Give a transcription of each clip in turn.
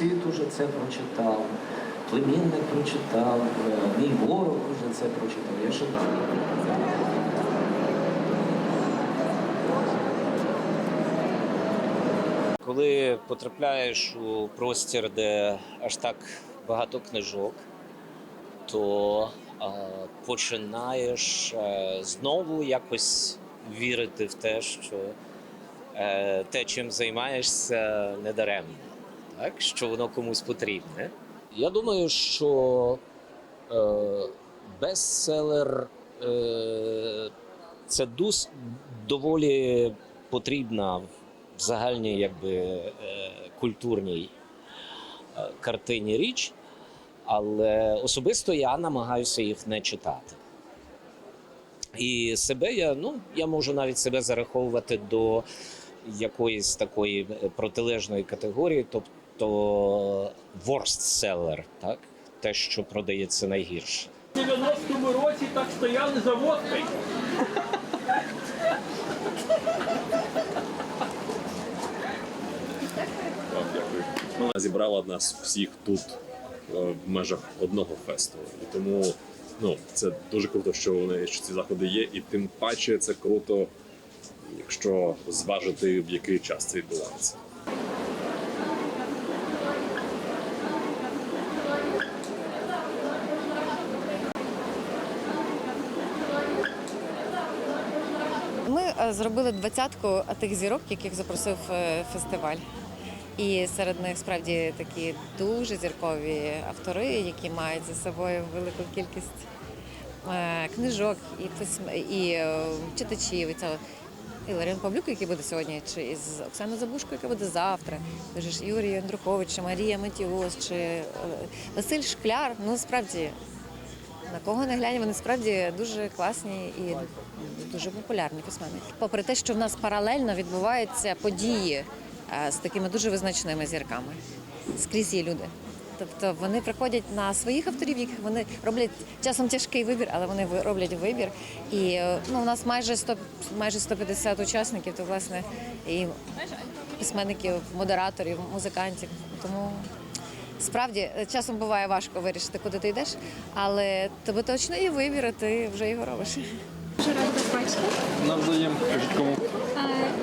сусід уже це прочитав, племінник прочитав, е, мій ворог уже це прочитав. Я ще Коли потрапляєш у простір, де аж так багато книжок, то е, починаєш е, знову якось вірити в те, що е, те, чим займаєшся, не даремно, так? що воно комусь потрібне. Я думаю, що е, бестселер е, це дус, доволі потрібна в загальній якби, е, культурній е, картині річ, але особисто я намагаюся їх не читати. І себе я, ну, я можу навіть себе зараховувати до якоїсь такої е, протилежної категорії, тобто worst seller, так? те, що продається найгірше. В 90-му році так стояли за водкою. Дякую. Вона зібрала нас всіх тут е, в межах одного фестивалю. І тому ну, це дуже круто, що вони що ці заходи є, і тим паче це круто, якщо зважити, в який час це відбувається. Ми е, зробили двадцятку тих зірок, яких запросив е, фестиваль. І серед них справді такі дуже зіркові автори, які мають за собою велику кількість е, книжок і письм, і читачів. І це і Ларіон Павлюк, який буде сьогодні, чи із Оксаною Забушко, яка буде завтра. Юрій Андрухович, чи Марія Матіос, чи Василь Шкляр. Ну справді на кого не глянь, вони справді дуже класні і дуже популярні письменники. Попри те, що в нас паралельно відбуваються події е, з такими дуже визначними зірками. Скрізь є люди. Тобто вони приходять на своїх авторів, яких вони роблять часом тяжкий вибір, але вони роблять вибір. І е, ну, у нас майже 100, майже 150 учасників, то власне і письменників, модераторів, музикантів. Тому Справді е, часом буває важко вирішити, куди ти йдеш, але тебе точно є вибір, і ти вже його робиш. Дуже рада вас бачити. Навзаєм, кажіть кому.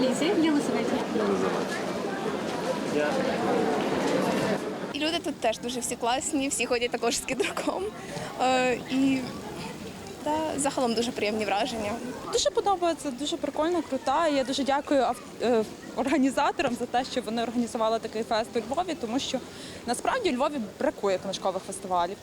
Лізі, Єлизаветі. І люди тут теж дуже всі класні, всі ходять також з кідроком. Е, і та, загалом дуже приємні враження. Дуже подобається, дуже прикольно, крута. Я дуже дякую е, організаторам за те, що вони організували такий фест у Львові, тому що насправді у Львові бракує книжкових фестивалів.